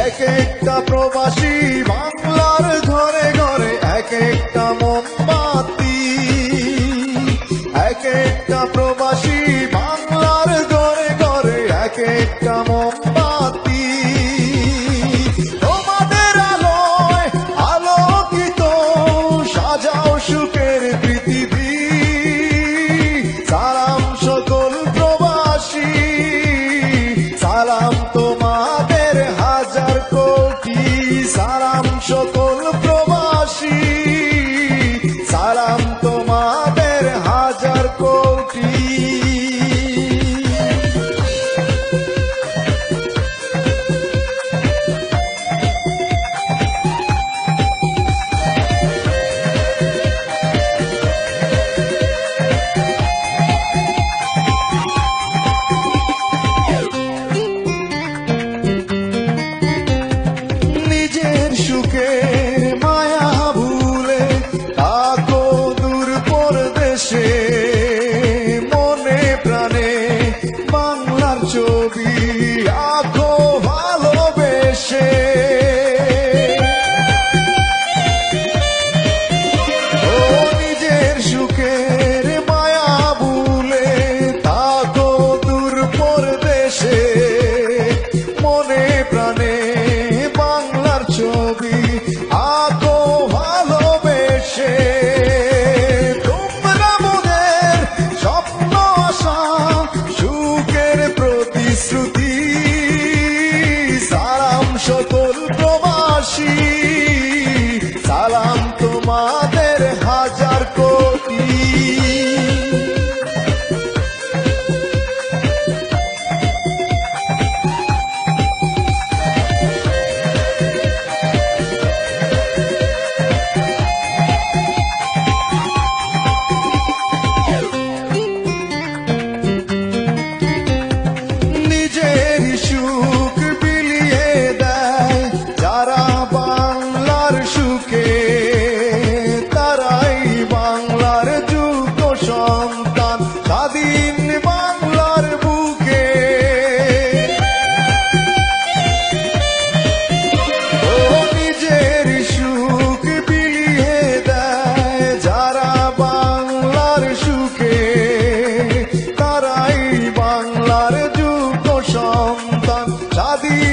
এক একটা প্রবাসী বাংলার ঘরে ঘরে এক একটা সকল প্রবাসী সালাম তোমাদের হাজার কোটি। যিশুকে মায়া ভুলে তাকো দূর পরদেশে মনে প্রাণে বাংলার ছবি আঁকো। she sabe?